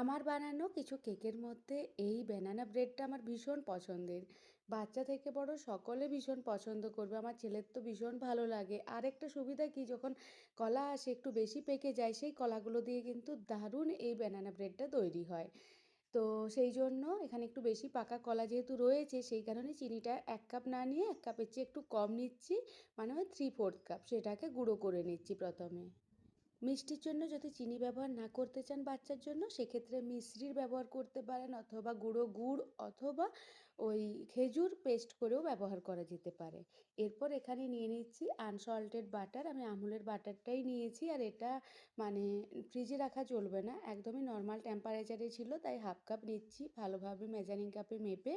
আমার বানানো কিছু কেকের মধ্যে এই ব্যানানা ব্রেডটা আমার ভীষণ পছন্দের। বাচ্চা থেকে বড় সকলে ভীষণ পছন্দ করবে, আমার ছেলের তো ভীষণ ভালো লাগে। আর একটা সুবিধা কি, যখন কলা আসে, একটু বেশি পেকে যায়, সেই কলাগুলো দিয়ে কিন্তু দারুণ এই ব্যানানা ব্রেডটা তৈরি হয়। তো সেই জন্য এখানে একটু বেশি পাকা কলা যেহেতু রয়েছে, সেই কারণে চিনিটা এক কাপ না নিয়ে, এক কাপের চেয়ে একটু কম নিচ্ছি। মানে ওই থ্রি ফোর্থ কাপ সেটাকে গুঁড়ো করে নিচ্ছি প্রথমে। মিষ্টির জন্য যদি চিনি ব্যবহার না করতে চান বাচ্চার জন্য, সেক্ষেত্রে মিশ্রির ব্যবহার করতে পারেন অথবা গুঁড়ো গুড় অথবা ওই খেজুর পেস্ট করেও ব্যবহার করা যেতে পারে। এরপর এখানে নিয়ে নিচ্ছি আনসল্টেড বাটার। আমি আমুলের বাটারটাই নিয়েছি আর এটা মানে ফ্রিজে রাখা চলবে না। একদমই নর্মাল টেম্পারেচারে ছিল, তাই হাফ কাপ নিচ্ছি। ভালোভাবে মেজারিং কাপে মেপে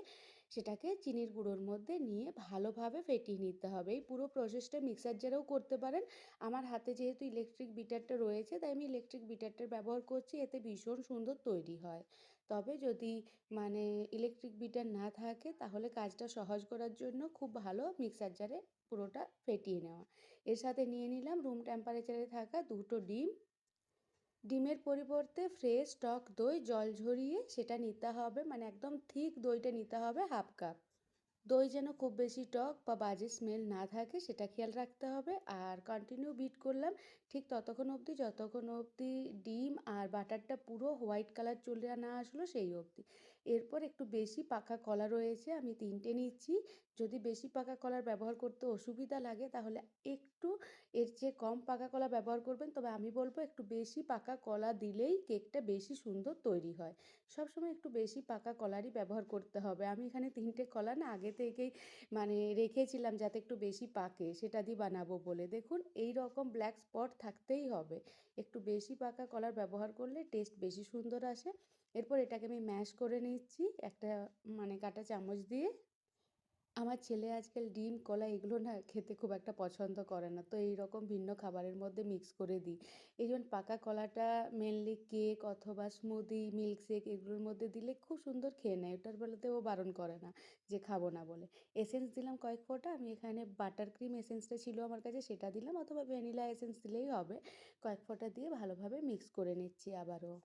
সেটাকে চিনির গুঁড়োর মধ্যে নিয়ে ভালোভাবে ফেটিয়ে নিতে হবে। এই পুরো প্রসেসটা মিক্সার জারেও করতে পারেন। আমার হাতে যেহেতু ইলেকট্রিক বিটারটা রয়েছে, তাই আমি ইলেকট্রিক বিটারটার ব্যবহার করছি, এতে ভীষণ সুন্দর তৈরি হয়। তবে যদি মানে ইলেকট্রিক বিটার না থাকে, তাহলে কাজটা সহজ করার জন্য খুব ভালো মিক্সার জারে পুরোটা ফেটিয়ে নেওয়া। এর সাথে নিয়ে নিলাম রুম টেম্পারেচারে থাকা দুটো ডিম। ডিমের পরিবর্তে ফ্রেশ টক দই, জল ঝরিয়ে সেটা নিতে হবে মানে একদম থিক দইটা নিতে হবে হাফ কাপ দই যেন খুব বেশি টক বা বাজে স্মেল না থাকে সেটা খেয়াল রাখতে হবে। আর কন্টিনিউ বিট করলাম, ঠিক ততক্ষণ অবধি, যতক্ষণ অবধি ডিম আর বাটারটা পুরো হোয়াইট কালার চলে না আসলো সেই অবধি। এরপর একটু বেশি পাকা কলা রয়েছে, আমি তিনটে নিচ্ছি। যদি বেশি পাকা কলার ব্যবহার করতে অসুবিধা লাগে, তাহলে একটু এর চেয়ে কম পাকা কলা ব্যবহার করবেন। তবে আমি বলব একটু বেশি পাকা কলা দিলেই কেকটা বেশি সুন্দর তৈরি হয়। সবসময় একটু বেশি পাকা কলারই ব্যবহার করতে হবে। আমি এখানে তিনটে কলা না আগে থেকেই মানে রেখেছিলাম যাতে একটু বেশি পাকে, সেটা দিয়ে বানাবো বলে। দেখুন এই রকম ব্ল্যাক স্পট থাকতেই হবে। একটু বেশি পাকা কলার ব্যবহার করলে টেস্ট বেশি সুন্দর আসে। এরপর এটাকে আমি ম্যাশ করে নিচ্ছি, একটা মানে কাঁটা চামচ দিয়ে। আমার ছেলে আজকাল ডিম, কলা এগুলো না খেতে খুব একটা পছন্দ করে না, তো এই রকম ভিন্ন খাবারের মধ্যে মিক্স করে দিই। এই যেমন পাকা কলাটা মেনলি কেক অথবা স্মুদি মিল্কশেক এগুলোর মধ্যে দিলে খুব সুন্দর খেয়ে নেয়, ওটার বেলাতে ও বারণ করে না যে খাব না বলে। এসেন্স দিলাম কয়েক ফোঁটা, আমি এখানে বাটার ক্রিম এসেন্সটা ছিল আমার কাছে সেটা দিলাম, অথবা ভ্যানিলা এসেন্স দিলেই হবে। কয়েক ফোঁটা দিয়ে ভালোভাবে মিক্স করে নিচ্ছি আবারও।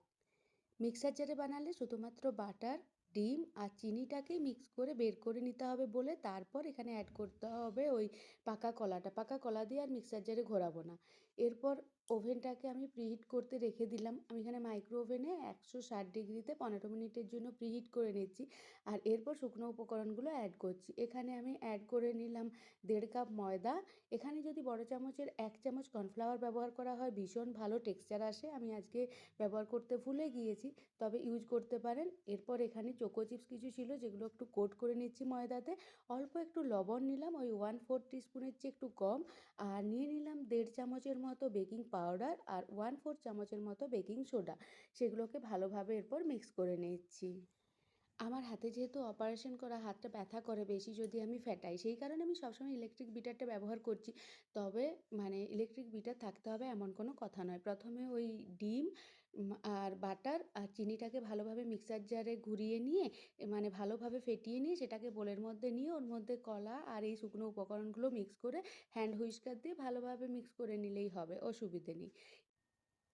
মিক্সার জারে বানালে শুধুমাত্র বাটার ডিম আর চিনিটাকেই মিক্স করে বের করে নিতে হবে বলে তারপর এখানে অ্যাড করতে হবে ওই পাকা কলাটা। পাকা কলা দিয়ে আর মিক্সার জারে ঘোরাবো না। এরপর ওভেনটাকে আমি প্রিহিট করতে রেখে দিলাম। আমি এখানে মাইক্রো ওভেনে একশো ষাট ডিগ্রিতে পনেরো মিনিটের জন্য প্রিহিট করে নিচ্ছি আর এরপর শুকনো উপকরণগুলো অ্যাড করছি। এখানে আমি অ্যাড করে নিলাম দেড় কাপ ময়দা। এখানে যদি বড় চামচের এক চামচ কর্নফ্লাওয়ার ব্যবহার করা হয়, ভীষণ ভালো টেক্সচার আসে। আমি আজকে ব্যবহার করতে ভুলে গিয়েছি, তবে ইউজ করতে পারেন। এরপর এখানে চোকো চিপস কিছু ছিল যেগুলো একটু কোট করে নিচ্ছি ময়দাতে। অল্প একটু লবণ নিলাম, ওই ওয়ান ফোর টিস্পুনের চেয়ে একটু কম। আর নিয়ে নিলাম দেড় চামচের মতো বেকিং পাউডার আর ওয়ান ফোর চামচের মতো বেকিং সোডা সেগুলোকে ভালোভাবে এরপর মিক্স করে নিচ্ছি। আমার হাতে যেহেতু অপারেশন করা হাতটা ব্যথা করে বেশি যদি আমি ফেটাই, সেই কারণে আমি সবসময় ইলেকট্রিক বিটারটা ব্যবহার করছি। তবে মানে ইলেকট্রিক বিটার থাকতে হবে এমন কোনো কথা নয়। প্রথমে ওই ডিম আর বাটার আর চিনিটাকে ভালোভাবে মিক্সার জারে ঘুরিয়ে নিয়ে মানে ভালোভাবে ফেটিয়ে নিয়ে সেটাকে বোলের মধ্যে নিয়ে ওর মধ্যে কলা আর এই শুকনো উপকরণগুলো মিক্স করে হ্যান্ড হুইস্কার দিয়ে ভালোভাবে মিক্স করে নিলেই হবে, অসুবিধে নেই।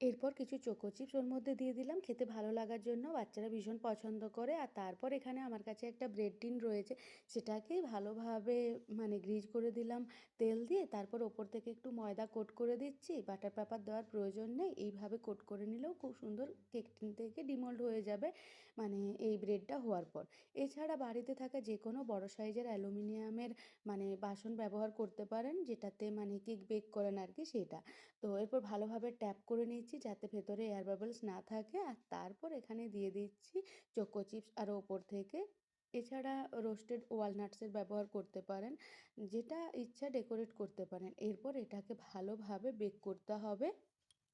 এরপর কিছু চোকো চিপস ওর মধ্যে দিয়ে দিলাম। খেতে ভালো লাগার জন্য। বাচ্চারা ভীষণ পছন্দ করে। আর তারপর এখানে আমার কাছে একটা ব্রেড টিন রয়েছে। সেটাকেই ভালোভাবে মানে গ্রিজ করে দিলাম তেল দিয়ে। তারপর ওপর থেকে একটু ময়দা কোট করে দিচ্ছি। বাটার পেপার দেওয়ার প্রয়োজন নেই। এইভাবে কোট করে নিলেও খুব সুন্দর কেক টিন থেকে ডিমোল্ড হয়ে যাবে মানে এই ব্রেডটা হওয়ার পর। এছাড়া বাড়িতে থাকা যে কোনো বড় সাইজের অ্যালুমিনিয়ামের মানে বাসন ব্যবহার করতে পারেন। যেটাতে মানে কেক বেক করেন আর কি সেটা। তো এরপর ভালোভাবে ট্যাপ করে নিচ্ছি যাতে ভেতরে এয়ার বাবলস না থাকে। আর তারপর এখানে দিয়ে দিচ্ছি চোকো চিপস আর ওপর থেকে। এছাড়া রোস্টেড ওয়ালনাটসের ব্যবহার করতে পারেন, যেটা ইচ্ছা ডেকোরেট করতে পারেন। এরপর এটাকে ভালোভাবে বেক করতে হবে।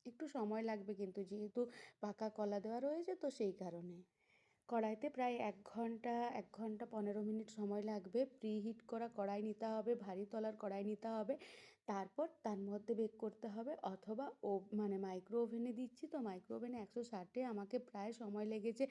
একটু সময় লাগবে কিন্তু, যেহেতু পাকা কলা দেওয়া রয়েছে তো সেই কারণে। কড়াইতে প্রায় এক ঘণ্টা এক ঘণ্টা পনেরো মিনিট সময় লাগবে। প্রি হিট করা কড়াই নিতে হবে, ভারী তলার কড়াই নিতে হবে। তারপর তার মধ্যে বেক করতে হবে অথবা ও মানে মাইক্রো ওভেনে দিচ্ছি তো মাইক্রো ওভেনে একশো ষাটে আমাকে প্রায় সময় লেগেছে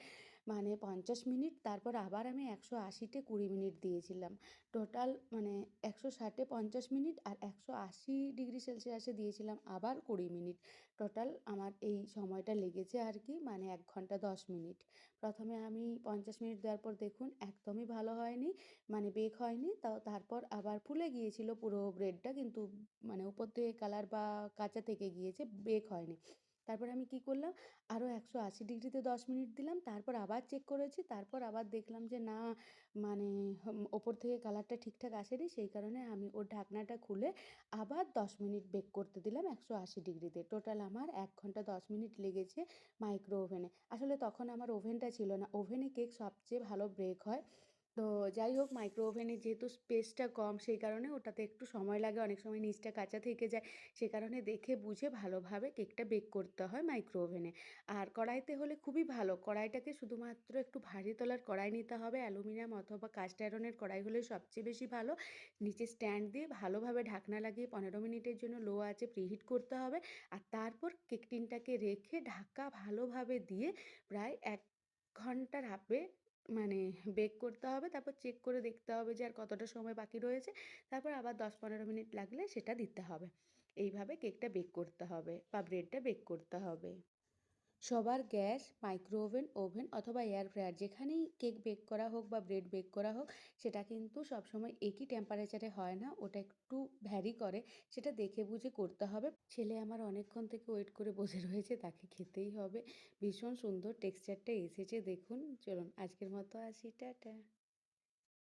মানে পঞ্চাশ মিনিট তারপর আবার আমি একশো আশিতে কুড়ি মিনিট দিয়েছিলাম টোটাল মানে একশো ষাটে পঞ্চাশ মিনিট আর একশো আশি ডিগ্রি সেলসিয়াসে দিয়েছিলাম আবার কুড়ি মিনিট টোটাল আমার এই সময়টা লেগেছে আর কি মানে এক ঘণ্টা ১০ মিনিট। প্রথমে আমি ৫০ মিনিট দেওয়ার পর দেখুন একদমই ভালো হয়নি, মানে বেক হয়নি। তাও তারপর আবার ফুলে গিয়েছিল পুরো ব্রেডটা কিন্তু মানে উপর থেকে কালার বা কাঁচা থেকে গিয়েছে, বেক হয়নি। তারপরে আমি কি করলাম আরও ১৮০ ডিগ্রিতে ১০ মিনিট দিলাম। তারপর আবার চেক করেছি। তারপর আবার দেখলাম যে না মানে ওপর থেকে কালারটা ঠিকঠাক আসেনি। সেই কারণে আমি ওর ঢাকনাটা খুলে আবার ১০ মিনিট বেক করতে দিলাম ১৮০ ডিগ্রিতে। টোটাল আমার এক ঘণ্টা ১০ মিনিট লেগেছে মাইক্রো ওভেনে। আসলে তখন আমার ওভেনটা ছিল না। ওভেনে কেক সবচেয়ে ভালো বেক হয়। তো যাই হোক মাইক্রো ওভেনে যেহেতু স্পেসটা কম, সেই কারণে ওটাতে একটু সময় লাগে। অনেক সময় নিচটা কাঁচা থেকে যায়। সে কারণে দেখে বুঝে ভালোভাবে কেকটা বেক করতে হয় মাইক্রো ওভেনে। আর কড়াইতে হলে খুবই ভালো। কড়াইটাকে শুধুমাত্র একটু ভারী তলার কড়াই নিতে হবে। অ্যালুমিনিয়াম অথবা কাস্ট আয়রনের কড়াই হলে সবচেয়ে বেশি ভালো। নিচে স্ট্যান্ড দিয়ে ভালোভাবে ঢাকনা লাগিয়ে ১৫ মিনিটের জন্য লো আঁচে প্রিহিট করতে হবে। আর তারপর কেক টিনটাকে রেখে ঢাকা ভালোভাবে দিয়ে প্রায় এক ঘণ্টা রাখবে মানে বেক করতে হবে। তারপর চেক করে দেখতে হবে যে আর কতটা সময় বাকি রয়েছে। তারপর আবার দশ পনেরো মিনিট লাগলে সেটা দিতে হবে। এইভাবে কেকটা বেক করতে হবে বা ব্রেডটা বেক করতে হবে। সবার গ্যাস, মাইক্রো ওভেন, ওভেন অথবা এয়ার ফ্রায়ার যেখানেই কেক বেক করা হোক বা ব্রেড বেক করা হোক সেটা কিন্তু সবসময় একই টেম্পারেচারে হয় না। ওটা একটু ভ্যারি করে। সেটা দেখে বুঝে করতে হবে। ছেলে আমার অনেকক্ষণ থেকে ওয়েট করে বসে রয়েছে তাকে খেতেই হবে। ভীষণ সুন্দর টেক্সচারটা এসেছে দেখুন। চলুন আজকের মতো আসি টাটা।